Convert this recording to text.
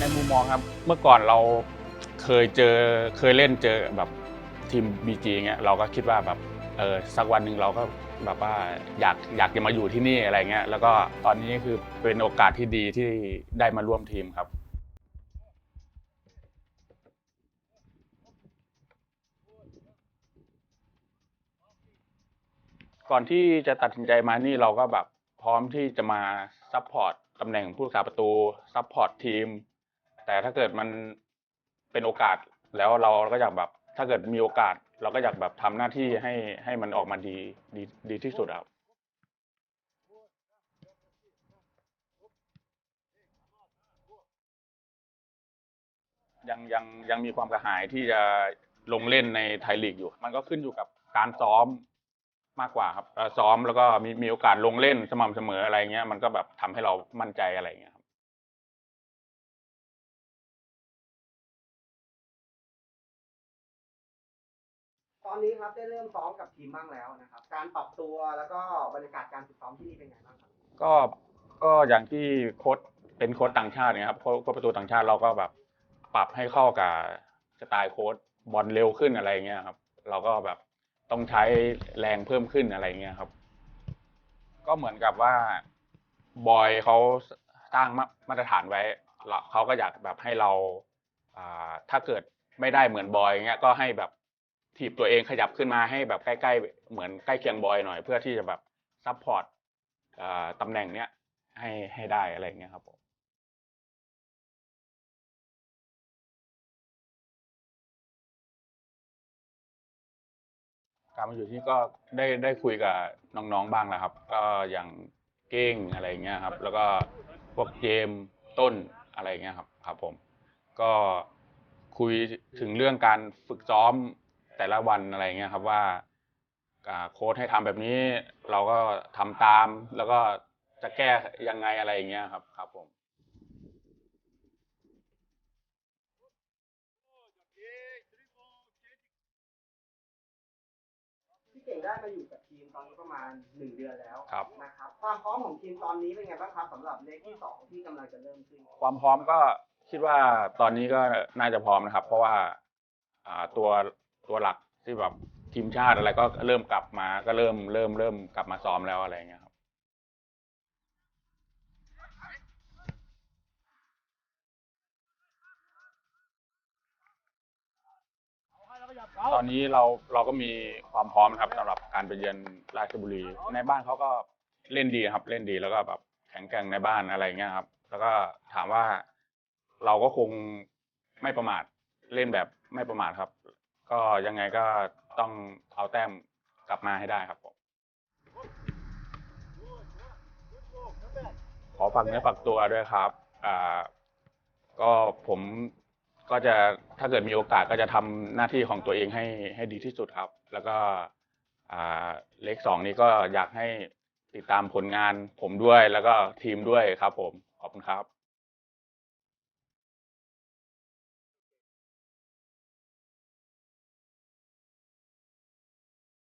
ในมุมมองครับ เมื่อก่อนเราเคยเจอเคยเล่นเจอแบบทีมบีจีเงี้ยเราก็คิดว่าแบบเออสักวันหนึ่งเราก็แบบว่าอยากอยากจะมาอยู่ที่นี่อะไรเงี้ยแล้วก็ตอนนี้คือเป็นโอกาสที่ดีที่ได้มาร่วมทีมครับ ก่อนที่จะตัดสินใจมานี่เราก็แบบพร้อมที่จะมาซัพพอร์ตตำแหน่งผู้รักษาประตูซัพพอร์ตทีม แต่ถ้าเกิดมันเป็นโอกาสแล้วเราก็อยากแบบ ถ้าเกิดมีโอกาส เราก็อยากแบบทำหน้าที่ให้ให้มันออกมาดีดีดีที่สุดอะครับยังยังยังมีความกระหายที่จะลงเล่นในไทยลีกอยู่ มันก็ขึ้นอยู่กับการซ้อมมากกว่าครับเอ่อซ้อมแล้วก็มีมีโอกาสลงเล่นสม่ำเสมออะไรเงี้ย มันก็แบบทำให้เรามั่นใจอะไรเงี้ย ตอนนี้ครับได้เริ่มซ้อมกับทีมบ้างแล้วนะครับ การปรับตัวแล้วก็บรรยากาศการฝึกซ้อมที่นี่เป็นไงบ้างครับก็ก็อย่างที่โค้ชเป็นโค้ชต่างชาติเนี่ยครับโค้ชโค้ชประตูต่างชาติเราก็แบบปรับให้เข้ากับสไตล์โค้ชบอลเร็วขึ้นอะไรเงี้ยครับ เราก็แบบต้องใช้แรงเพิ่มขึ้นอะไรเงี้ยครับ ก็เหมือนกับว่าบอยเขาสร้างมามาตรฐานไว้แล้วเขาก็อยากแบบให้เราอ่าถ้าเกิดไม่ได้เหมือนบอยเงี้ยก็ให้แบบ ถีบตัวเองขยับขึ้นมาให้แบบใกล้ๆเหมือนใกล้เคียงบอยหน่อยเพื่อที่จะแบบซัพพอร์ตตำแหน่งเนี้ยให้ให้ได้อะไรอย่างเงี้ยครับผมการมาอยู่ที่ก็ได้ได้คุยกับน้องๆบ้างแล้วครับ ก็อย่างเก้งอะไรเงี้ยครับ แล้วก็พวกเจมส์ต้นอะไรเงี้ยครับครับผม ก็คุยถึงเรื่องการฝึกซ้อม แต่ละวันอะไรอย่างเงี้ยครับว่าอ่าโค้ชให้ทำแบบนี้เราก็ทำตาม แล้วก็จะแก้ยังไงอะไรอย่างเงี้ยครับครับผมพี่เก่งได้มาอยู่กับทีมตอนนี้ประมาณหนึ่งเดือนแล้วครับนะครับความพร้อมของทีมตอนนี้เป็นไงบ้างครับสำหรับเลขที่สองที่กำลังจะเริ่มขึ้นความพร้อมก็คิดว่าตอนนี้ก็น่าจะพร้อมนะครับ เพราะว่าอ่าตัว ตัวหลักที่แบบทีมชาติอะไรก็เริ่มกลับมาก็เริ่มเริ่มเริ่มกลับมาซ้อมแล้วอะไรอย่างเงี้ยครับตอนนี้เราเราก็มีความพร้อมครับสำหรับการไปเยือนราชบุรี ในบ้านเขาก็เล่นดีครับ เล่นดีแล้วก็แบบแข็งแกร่งในบ้านอะไรเงี้ยครับ แล้วก็ถามว่าเราก็คงไม่ประมาทเล่นแบบไม่ประมาทครับ ก็ยังไงก็ต้องเอาแต้มกลับมาให้ได้ครับผม ขอฝากเนื้อฝากตัวด้วยครับอ่าก็ผมก็จะถ้าเกิดมีโอกาสก็จะทำหน้าที่ของตัวเองให้ให้ดีที่สุดครับ แล้วก็อ่าเลขสองนี้ก็อยากให้ติดตามผลงานผมด้วยแล้วก็ทีมด้วยครับผม ขอบคุณครับ